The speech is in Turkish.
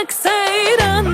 Samanlık seyran.